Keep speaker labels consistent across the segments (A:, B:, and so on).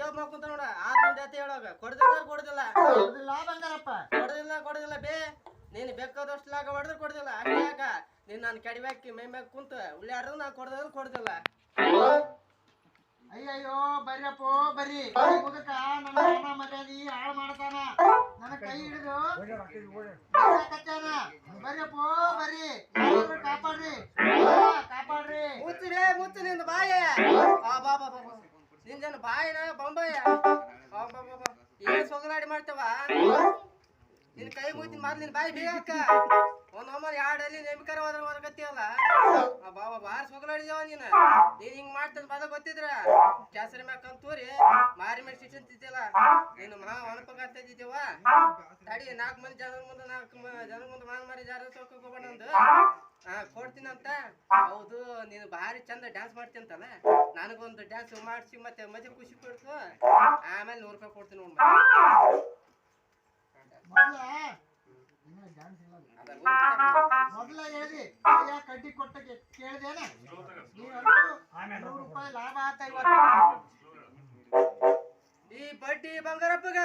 A: ಜವಾಬ್ ಮಾಡ್ಕೊಂತ ನೋಡ. ಆತ್ಮ ಜಾತಿ ಹೇಳೋಗ. ಕೊಡ್ದಿಲ್ಲ ಕೊಡ್ದಿಲ್ಲ.
B: ಕೊಡ್ದಿಲ್ಲ ಬಂಗಾರಪ್ಪ
A: ಕೊಡ್ದಿಲ್ಲ ಕೊಡ್ದಿಲ್ಲ ಬೇ. ನೀನ್ ಬೇಕಾದಷ್ಟು ಲಾಗ ಹೊಡೆದ್ರೆ ಕೊಡ್ದಿಲ್ಲ. ಹಂಗೆ ಯಾಕ? ನೀನು ನಾನು ಕೆಡಿವಾಕಿ ಮೈ ಮ್ಯಾಗ ಕುಂತ ಉಳ್ಳಾಡ್ರು ನಾ ಕೊಡ್ದಿಲ್ಲ ಕೊಡುದಿಲ್ಲ.
B: ಅಯ್ಯಯ್ಯೋ ಬರ್ರಪ್ಪ ಬರ್ರಿ. ಮುದುಕ ನನ್ನ ಅಣ್ಣ ಮರ್ಯಾದಿ ಹಾಳು ಮಾಡ್ತಾನ. ನನ್ನ ಕೈ ಹಿಡಿದು ಕಚ್ಚಾನ ಬರ್ರಪ್ಪೋ ಬರ್ರಿ. ಕಾಪಾಡ್ರಿ. ಕಾಪಾಡ್ರಿ.
A: ಮುಚ್ಚಿ ಬೇ ಮುಚ್ಚು ನಿಂದು ಬಾಯ. ಬಾ ಬಾ ಬಾ. ನಿಂದೇನು ಬಾಯಿನ ಬೊಂಬಾಯ? ಏನ್ ಸೊಗಲಾಡಿ ಮಾಡ್ತೇವ? ನಿನ್ ಕೈ ಮುಗಿತೀನಿ ಮಾರ್ ನಿನ್ ಬಾಯಿ ಬೇಕ ಒಂದ್ ಒಮ್ಮೆ ಎರಡಲ್ಲಿ ನೇಮಿಕರ ಹೋದ್ರ ಹೊರಗತ್ತಿಯಲ್ಲ ಬಾಬಾ ಬಾರ್ ಸೊಗಲಾಡಿದೇವ ನೀನು. ನೀನ್ ಹಿಂಗ್ ಮಾಡ್ತಂದ್ ಬದ ಗೊತ್ತಿದ್ರ? ಕೆಸರಿ ಮ್ಯಾಕ ತೋರಿ ಮಾರಿ ಮೇಲೆ ಶಿಕ್ಷಣ ತಿದ್ದಿಲ್ಲ. ನೀನು ಮಹಾ ಒಣಪಕ್ಕ ಇದ್ದೀವ ತಡಿ ನಾಲ್ಕು ಮಂದಿ ಜನರ ಮುಂದೆ ನಾಲ್ಕು ಜನರ ಮುಂದೆ ಮಾನ್ ಮಾರಿ ಜಾರ ಅಂದು ಹಾ ಕೊಡ್ತೀನಂತ. ಹೌದು ನೀನು ಭಾರಿ ಚಂದ ಡ್ಯಾನ್ಸ್ ಮಾಡ್ತೀಯಂತಲ್ಲ? ನನಗೊಂದು ಡ್ಯಾನ್ಸ್ ಮಾಡಿಸಿ ಮತ್ತೆ ಮಜಾ ಖುಷಿ ಕೊಡ್ತು ಆಮೇಲೆ ನೂರು ರೂಪಾಯಿ ಕೊಡ್ತೀನಿ ನೋಡ್
B: ಮೊದ್ಲ. ಹೇಳಿ ಕಡ್ಡಿ ಕೊಟ್ಟ ಕೇಳಿದೆ ನೀವಂತೂ ನೂರು ರೂಪಾಯಿ ಲಾಭ ಆತ ಇವತ್ತು.
A: ಬಂಗಾರಪ್ಪಗ,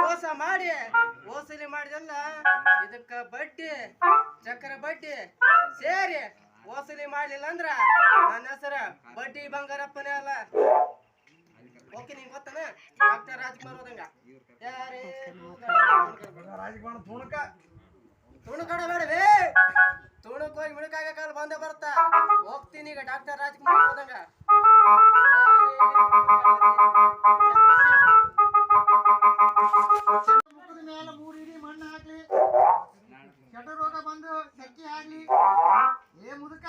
A: ಮೋಸ ಮಾಡಿ ಓಸಲಿ ಮಾಡಿದಲ್ಲ ಇದಕ್ಕ ಬಡ್ಡಿ, ಚಕ್ರ ಬಡ್ಡಿ ಸೇರಿ ಓಸಲಿ ಮಾಡ್ಲಿಲ್ಲ ಅಂದ್ರ ನನ್ನ ಹೆಸರ ಬಡ್ಡಿ ಬಂಗಾರಪ್ಪನೇ ಅಲ್ಲ. ಓಕೆ, ನಿಂಗೆ ಗೊತ್ತನ? ಡಾಕ್ಟರ್ ರಾಜ್ಕುಮಾರ್ ಹೋದಂಗ. ಯಾರೇ
C: ರಾಜಕಾರಣ ತುಣಕ
A: ತುಣುಕಡ ಬೇಡವೇ ತುಣುಕ್ ಹೋಗಿ ಮಿಣುಕಾಗ ಕಾಲ ಬಂದೇ ಬರ್ತಾ ಹೋಗ್ತೀನಿ ಈಗ ಡಾಕ್ಟರ್ ರಾಜ್ಕುಮಾರ್ ಹೋದಂಗ.
B: ಆಗ್ಲಿ. ಏ ಮುದುಕ,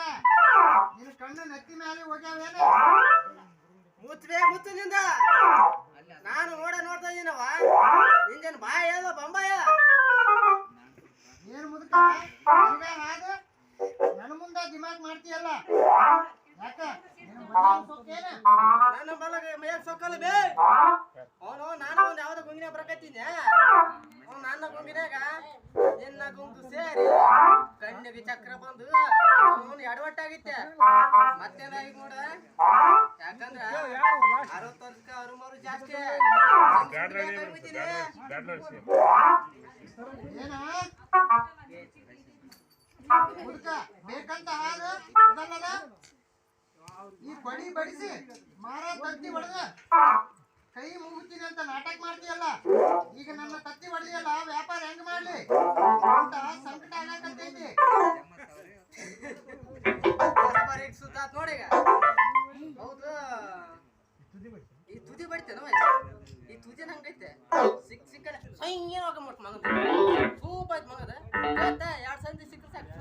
B: ನಿನ್ನ ಕಣ್ಣು ನೆತ್ತಿ ಮೇಲೆ ಹೋಗ್ಯಾವೇನ?
A: ಮುಚ್ಚಬೇ ಮುಚ್ಚಲಿಂದ ನಾನು ನೋಡ ನೋಡ್ತಾ ಇದ್ದೀನವ ನಿಂದೇನು ಬಾಯ ಎಲ್ಲ ಬಂಬಾಯ
B: ಏನು ಮುದುಕ ಹಾದ ನನ್ನ ಮುಂದೆ ದಿಮಾಗ್ ಮಾಡ್ತೀಯಲ್ಲ? ಯಾಕ? ನಿನ್ನ
A: ಬಲಗ ಮೇಲ್ ಸೊಕ್ಕಲ್ಲ ಬೇ? ಅವನು, ನಾನು ಒಂದು ಯಾವ್ದೋ ಗುಂಗಿನ ಬರಕತ್ತೀನಿ ಅವ್ನು ನನ್ನ ಗುಂಗಿನಾಗ ನಿನ್ನ ಗುಂಗು ಸೇರಿ ಕಣ್ಣಿಗೆ ಚಕ್ರ ಬಂದು ಅವನು ಎಡವಟ್ಟಾಗಿತ್ತೆ. ಮತ್ತೇನಾಗಿ ನೋಡ? ಯಾಕಂದ್ರ ಅರವತ್ತು ವರ್ಷಕ್ಕೆ ಅವ್ರ ಮರು ಜಾಸ್ತಿ
B: ಮುದುಕ ಬೇಕಂತ ಹಾಲು ಈ ಬಡಿ ಬಡಿಸಿ ಮಾರ ತತ್ತಿ ಹೊಡೆದ
A: ಈ ತುದಿ ಬಡಿತೇನೋ ಈ ತುದಿ ಹಂಗೈತೆ ಸಿಕ್ ಸಿಕ್ಕಲ್ಲ ಸೈನ್ ಹೋಗಮಟ್ ಮಗದ ಸೂಪ್ ಆಯ್ತು ಮಗದ. ಎರಡ್ ಸಂದಿ ಸಿಕ್ಕ ಸಾಕು.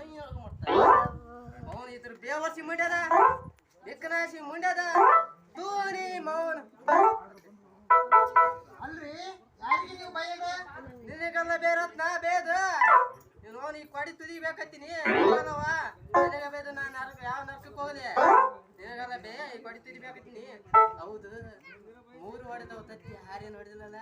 A: ಇದ್ರ ಬೇವರ್ಸಿ ಮುಂಡ್ಯದ. ಮುಂಡ್ಯದ. ಮೌನ.
B: ಅಲ್ರಿ, ಯಾರಿಗೆ ನೀವು ಬೈಯದ?
A: ಬೇರತ್ನ ಬೇದ. ನೀನು ಈ ಕೊಡಿ ಬೇದು ನಾನು ಯಾವ ನರಕಕ್ಕೆ ಹೋಗದೆ ನಿನಗೆಲ್ಲ ಬೇ ಈ ಕೊಡಿ ತುದಿ ಹೌದು. ಮೂರು ಹೊಡೆದವು ತತ್ತಿ ಹಾರೇನು ಹೊಡೆದಿಲ್ಲಲ್ಲ?